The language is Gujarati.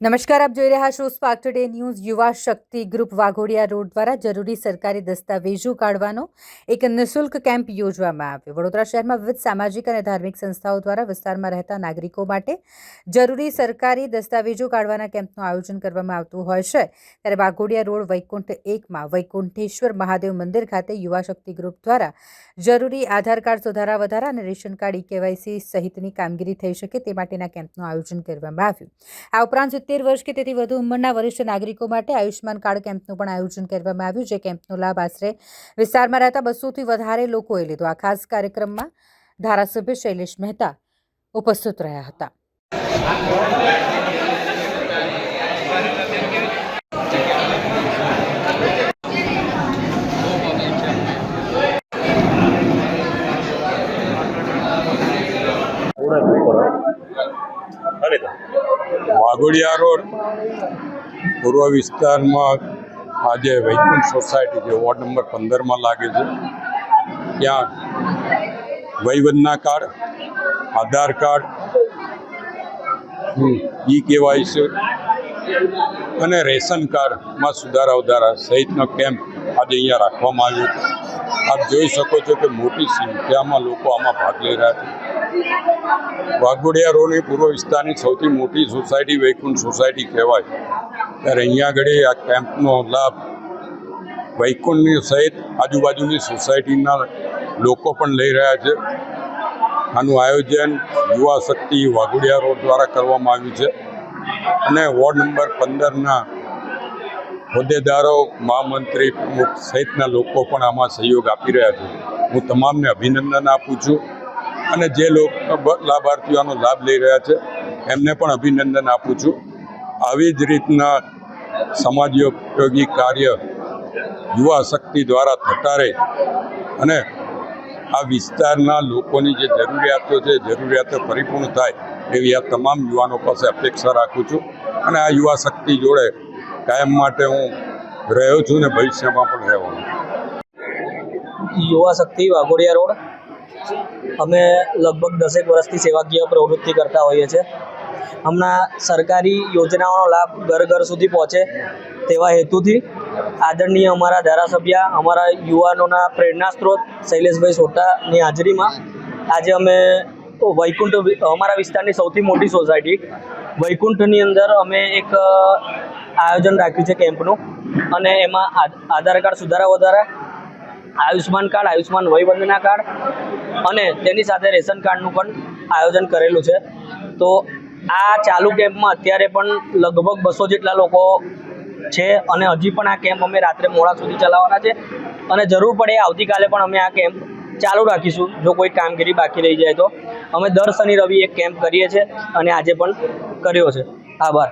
નમસ્કાર, આપ જોઈ રહ્યા છો સ્પાર્ક ટુડે ન્યૂઝ યુવા શક્તિ ગ્રુપ વાઘોડિયા રોડ દ્વારા જરૂરી સરકારી દસ્તાવેજો કાઢવાનો એક નિઃશુલ્ક કેમ્પ યોજવામાં આવ્યો. વડોદરા શહેરમાં વિવિધ સામાજિક અને ધાર્મિક સંસ્થાઓ દ્વારા વિસ્તારમાં રહેતા નાગરિકો માટે જરૂરી સરકારી દસ્તાવેજો કાઢવાના કેમ્પનું આયોજન કરવામાં આવતું હોય છે. ત્યારે વાઘોડિયા રોડ વૈકુંઠ એકમાં વૈકુંઠેશ્વર મહાદેવ મંદિર ખાતે યુવા શક્તિ ગ્રુપ દ્વારા જરૂરી આધાર કાર્ડ સુધારા, વધારા અને રેશન કાર્ડ ઈ કેવાયસી સહિતની કામગીરી થઈ શકે તે માટેના કેમ્પનું આયોજન કરવામાં આવ્યું. આ ઉપરાંત સિત્તેર વર્ષ કે તેથી વધુ ઉંમરના વરિષ્ઠ નાગરિકો માટે આયુષ્યમાન કાર્ડ કેમ્પનું પણ આયોજન કરવામાં આવ્યું જે કેમ્પનો લાભ આશરે વિસ્તારમાં રહેતા બસોથી વધારે લોકોએ લીધો. આ ખાસ કાર્યક્રમમાં ધારાસભ્ય શૈલેષ મહેતા ઉપસ્થિત રહ્યા હતા. વાઘોડિયા રોડ, પૂર્વ વિસ્તારમાં આજે વૈકુંઠ સોસાયટી છે, વોર્ડ નંબર પંદરમાં લાગે છે. ત્યાં વહીવટના card, Aadhaar card e KYC અને રેશન કાર્ડમાં સુધારા વધારા સહિતનો કેમ્પ આજે અહીંયા રાખવામાં આવ્યો છે. આપ જોઈ શકો છો કે મોટી સંખ્યામાં લોકો આમાં ભાગ લઈ રહ્યા છે. વાઘોડિયા રોડની પૂર્વ વિસ્તારની સૌથી મોટી સોસાયટી, વૈકુંઠ સોસાયટી કહેવાય. ત્યારે અહીંયા આગળ આ કેમ્પનો લાભ વૈકુંઠની સહિત આજુબાજુની સોસાયટીના લોકો પણ લઈ રહ્યા છે. આનું આયોજન યુવા શક્તિ વાઘોડિયા રોડ દ્વારા કરવામાં આવ્યું છે. અને વોર્ડ નંબર પંદરના હોદ્દેદારો, મહામંત્રી સહિતના લોકો પણ આમાં સહયોગ આપી રહ્યા છે. હું તમામને અભિનંદન આપું છું. અને જે લોકો લાભાર્થીઓનો લાભ લઈ રહ્યા છે, એમને પણ અભિનંદન આપું છું. આવી જ રીતના સમાજ ઉપયોગી કાર્ય યુવા શક્તિ દ્વારા થતા રહે અને આ વિસ્તારના લોકોની જે જરૂરિયાતો છે, જરૂરિયાતો પરિપૂર્ણ થાય એવી આ તમામ યુવાનો પાસે અપેક્ષા રાખું છું અને આ યુવા શક્તિ જોડે કાયમ માટે હું રહ્યો છું ને ભવિષ્યમાં પણ રહેવાનું યુવા શક્તિ વાઘોડિયા રોડ. અમે લગભગ દસેક વર્ષથી સેવાકીય પ્રવૃત્તિ કરતા હોઈએ છીએ. હમણાં સરકારી યોજનાઓનો લાભ ઘર ઘર સુધી પહોંચે તેવા હેતુથી આદરણીય અમારા ધારાસભ્ય, અમારા યુવાનોના પ્રેરણા સ્ત્રોત શૈલેષભાઈ સોટાની હાજરીમાં આજે અમે વૈકુંઠ અમારા વિસ્તારની સૌથી મોટી સોસાયટી, વૈકુંઠની અંદર અમે એક આયોજન રાખ્યું છે કેમ્પનું અને એમાં આધાર કાર્ડ સુધારા વધારા આયુષ્માન કાર્ડ, આયુષ્માન વયવંદના કાર્ડ અને તેની સાથે રેશન કાર્ડનું પણ આયોજન કરેલું છે. તો આ ચાલુ કેમ્પમાં અત્યારે પણ લગભગ બસો જેટલા લોકો છે અને હજી પણ આ કેમ્પ અમે રાત્રે મોડા સુધી ચલાવવાના છે. અને જરૂર પડે આવતીકાલે પણ અમે આ કેમ્પ ચાલુ રાખીશું, જો કોઈ કામગીરી બાકી રહી જાય તો. અમે દર શનિ રવિ એક કેમ્પ કરીએ છીએ અને આજે પણ કર્યો છે. આભાર.